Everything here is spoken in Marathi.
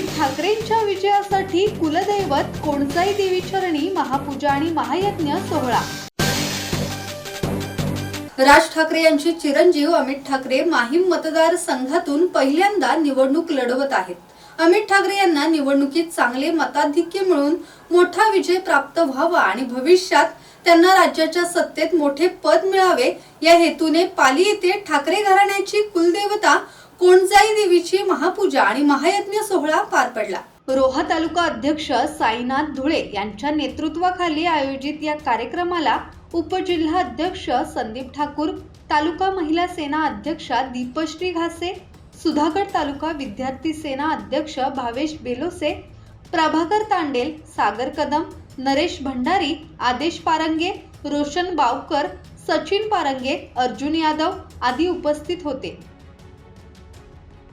ठाकरेंच्या विजयासाठी कुलदैवत कोणसाई देवी चरणी महापूजा आणि महायज्ञ सोहळा. राज ठाकरे यांचे चिरंजीव अमित ठाकरे माहीम मतदारसंघातून पहिल्यांदा निवडणूक लढवत आहेत. अमित ठाकरे यांना निवडणुकीत चांगले मताधिक्य मिळून मोठा विजय प्राप्त व्हावा आणि भविष्यात त्यांना राज्याच्या सत्तेत मोठे पद मिळावे या हेतूने पाली येथे ठाकरे घराण्याची कुलदेवता कोणजाई देवीची महापूजा आणि महायज्ञ सोहळा पार पडला. रोहा तालुका अध्यक्ष साईनाथ धुळे यांच्या नेतृत्वाखाली आयोजित या कार्यक्रमाला उपजिल्हा अध्यक्ष संदीप ठाकूर तालुका महिला सेना अध्यक्षा दीपश्री घासे सुधागड तालुका विद्यार्थी सेना अध्यक्ष भावेश बेलोसे प्रभाकर तांडेल सागर कदम नरेश भंडारी आदेश पारंगे रोशन बावकर सचिन पारंगे अर्जुन यादव आदी उपस्थित होते.